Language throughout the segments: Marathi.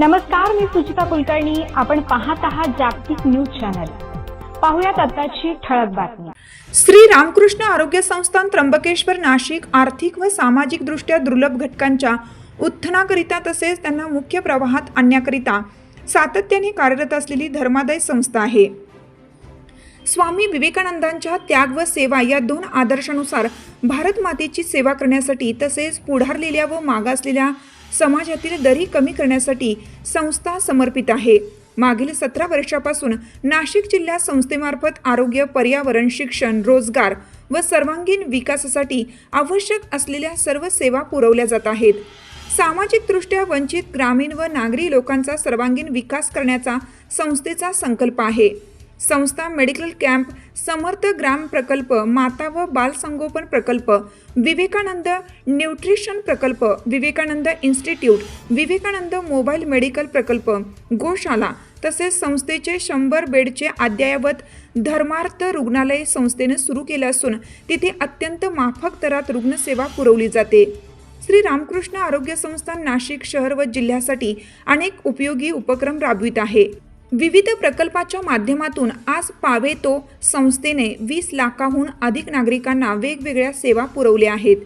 नमस्कार मी सुचिता कुलकर्णी. आपण पाहत आहात जागतिक न्यूज चॅनल. पाहुयात आताची ठळक बातमी. श्री रामकृष्ण आरोग्य संस्थान त्र्यंबकेश्वर नाशिक आर्थिक व सामाजिकदृष्ट्या दुर्लभ घटकांच्या उत्थानाकरिता तसेच त्यांना मुख्य प्रवाहात आणण्याकरिता सातत्याने कार्यरत असलेली धर्मादाय संस्था आहे. स्वामी विवेकानंदांच्या त्याग व सेवा या दोन आदर्शानुसार भारत मातेची सेवा करण्यासाठी तसेच पुढारलेल्या व मागासलेल्या समाजातील दरी कमी करण्यासाठी संस्था समर्पित आहे. मागील सतरा वर्षापासून नाशिक जिल्हा संस्थेमार्फत आरोग्य पर्यावरण शिक्षण रोजगार व सर्वांगीण विकासासाठी आवश्यक असलेल्या सर्व सेवा पुरवल्या जात आहेत. सामाजिकदृष्ट्या वंचित ग्रामीण व नागरी लोकांचा सर्वांगीण विकास करण्याचा संस्थेचा संकल्प आहे. संस्था मेडिकल कॅम्प समर्थ ग्राम प्रकल्प माता व बालसंगोपन प्रकल्प विवेकानंद न्यूट्रिशन प्रकल्प Vivekananda institute Vivekananda mobile medical प्रकल्प गोशाला तसेच संस्थेचे शंभर बेडचे अद्ययावत धर्मार्थ रुग्णालय संस्थेने सुरू केले असून तिथे अत्यंत माफक दरात रुग्णसेवा पुरवली जाते. श्री रामकृष्ण आरोग्य संस्था नाशिक शहर व जिल्ह्यासाठी अनेक उपयोगी उपक्रम राबवित आहे. विविध प्रकल्पाच्या माध्यमातून आज पावेतो संस्थेने वीस लाखाहून अधिक नागरिकांना वेगवेगळ्या सेवा पुरवल्या आहेत.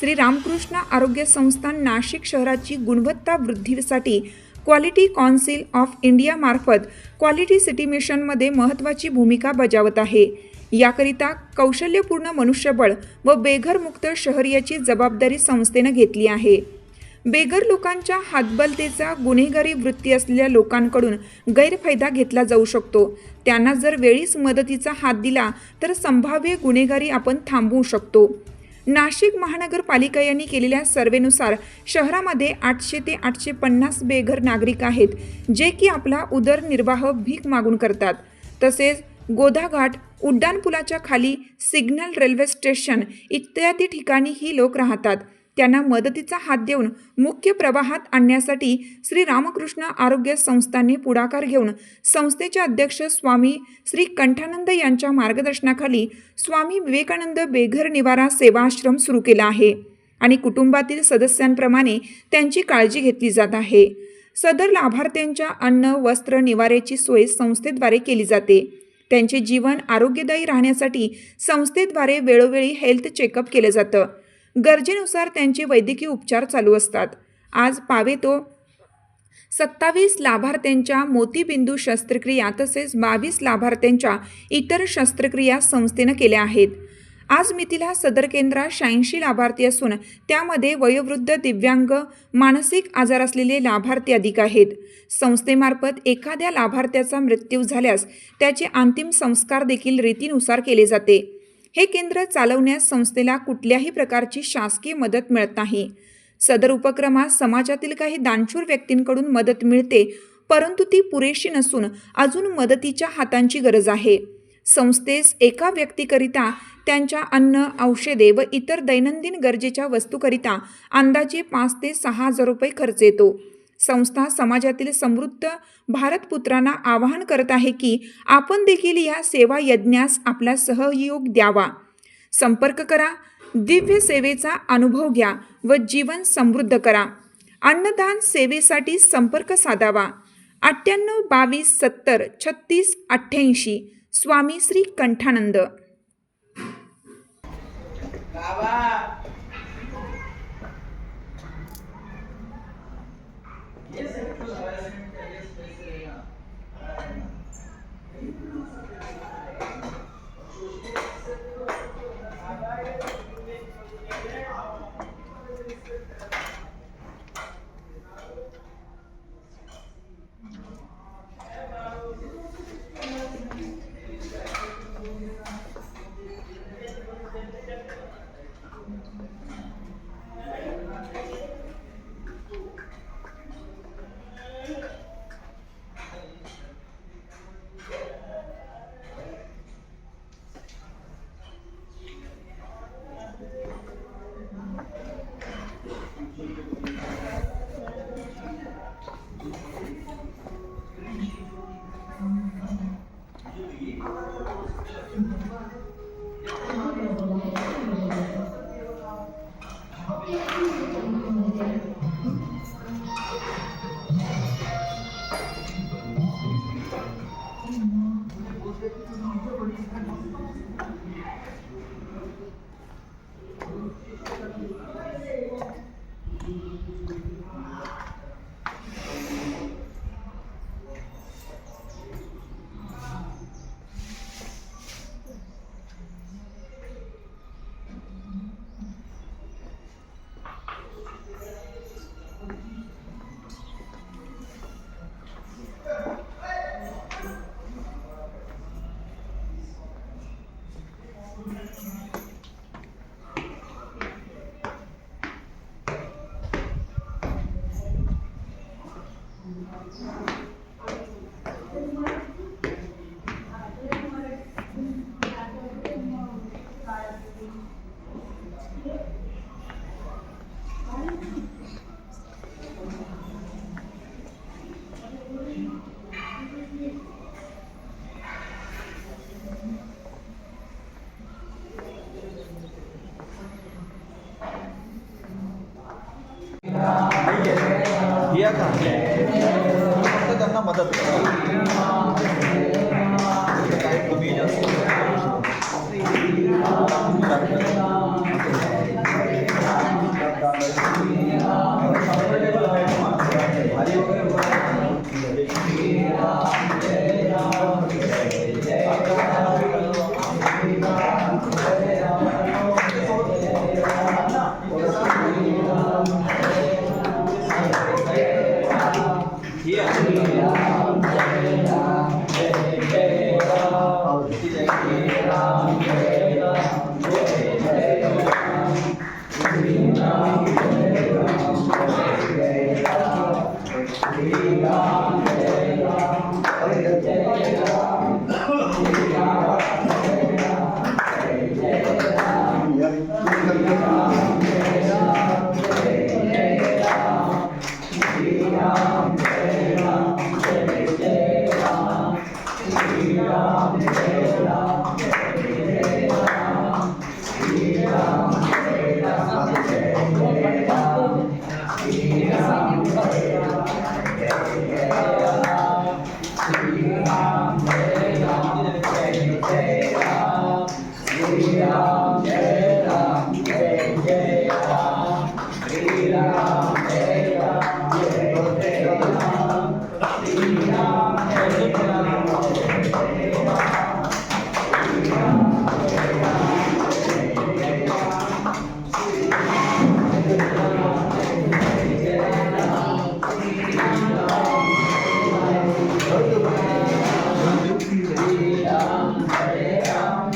श्री रामकृष्ण आरोग्य संस्थान नाशिक शहराची गुणवत्ता वृद्धीसाठी क्वालिटी कौन्सिल ऑफ इंडियामार्फत क्वालिटी सिटी मिशनमध्ये महत्त्वाची भूमिका बजावत आहे. याकरिता कौशल्यपूर्ण मनुष्यबळ व बेघरमुक्त शहर याची जबाबदारी संस्थेनं घेतली आहे. बेघर लोकांच्या हातबलतेचा गुन्हेगारी वृत्ती असलेल्या लोकांकडून गैरफायदा घेतला जाऊ शकतो. त्यांना जर वेळीच मदतीचा हात दिला तर संभाव्य गुन्हेगारी आपण थांबवू शकतो. नाशिक महानगरपालिका यांनी केलेल्या सर्वेनुसार शहरामध्ये आठशे ते आठशे पन्नास बेघर नागरिक आहेत जे की आपला उदरनिर्वाह भीक मागून करतात. तसेच गोदाघाट उड्डाणपुलाच्या खाली सिग्नल रेल्वे स्टेशन इत्यादी ठिकाणी ही लोक राहतात. त्यांना मदतीचा हात देऊन मुख्य प्रवाहात आणण्यासाठी श्री रामकृष्ण आरोग्य संस्थांनी पुढाकार घेऊन संस्थेचे अध्यक्ष स्वामी श्री कंठानंद यांच्या मार्गदर्शनाखाली स्वामी विवेकानंद बेघर निवारा सेवाश्रम सुरू केला आहे आणि कुटुंबातील सदस्यांप्रमाणे त्यांची काळजी घेतली जात आहे. सदर लाभार्थ्यांच्या अन्न वस्त्र निवाऱ्याची सोय संस्थेद्वारे केली जाते. त्यांचे जीवन आरोग्यदायी राहण्यासाठी संस्थेद्वारे वेळोवेळी हेल्थ चेकअप केलं जातं. गरजेनुसार त्यांचे वैद्यकीय उपचार चालू असतात. आज पावेतो सत्तावीस लाभार्थ्यांच्या मोतीबिंदू शस्त्रक्रिया तसेच बावीस लाभार्थ्यांच्या इतर शस्त्रक्रिया संस्थेनं केल्या आहेत. आज मिथिला सदर केंद्रात शहाऐंशी लाभार्थी असून त्यामध्ये वयोवृद्ध दिव्यांग मानसिक आजार असलेले लाभार्थी अधिक आहेत. संस्थेमार्फत एखाद्या लाभार्थ्याचा मृत्यू झाल्यास त्याचे अंतिम संस्कार देखील रीतीनुसार केले जाते. हे केंद्र चालवण्यास संस्थेला कुठल्याही प्रकारची शासकीय मदत मिळत नाही. सदर उपक्रमात समाजातील काही दानशूर व्यक्तींकडून मदत मिळते परंतु ती पुरेशी नसून अजून मदतीच्या हातांची गरज आहे. संस्थेस एका व्यक्तीकरिता त्यांच्या अन्न औषधे व इतर दैनंदिन गरजेच्या वस्तूकरिता अंदाजे पाच ते सहा हजार रुपये खर्च येतो. संस्था समाजातील समृद्ध भारतपुत्रांना आवाहन करत आहे की आपण देखील या सेवा यज्ञास आपला सहयोग द्यावा. संपर्क करा दिव्य सेवेचा अनुभव घ्या व जीवन समृद्ध करा. अन्नदान सेवेसाठी संपर्क साधावा. अठ्ठ्याण्णव बावीस सत्तर छत्तीस अठ्ठ्याऐंशी. स्वामी Shri कंठानंद. Shri Ram, Shri Ram,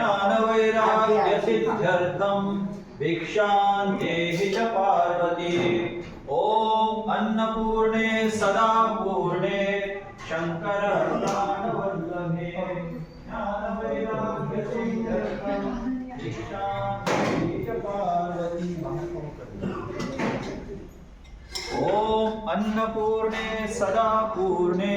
ज्ञानवैराग्य सिद्ध्यर्थं भिक्षां देहि च पार्वती। ॐ अन्नपूर्णे सदा पूर्णे शङ्कर प्राणवल्लभे ज्ञानवैराग्य सिद्ध्यर्थं भिक्षां देहि च पार्वती। ॐ अन्नपूर्णे सदा पूर्णे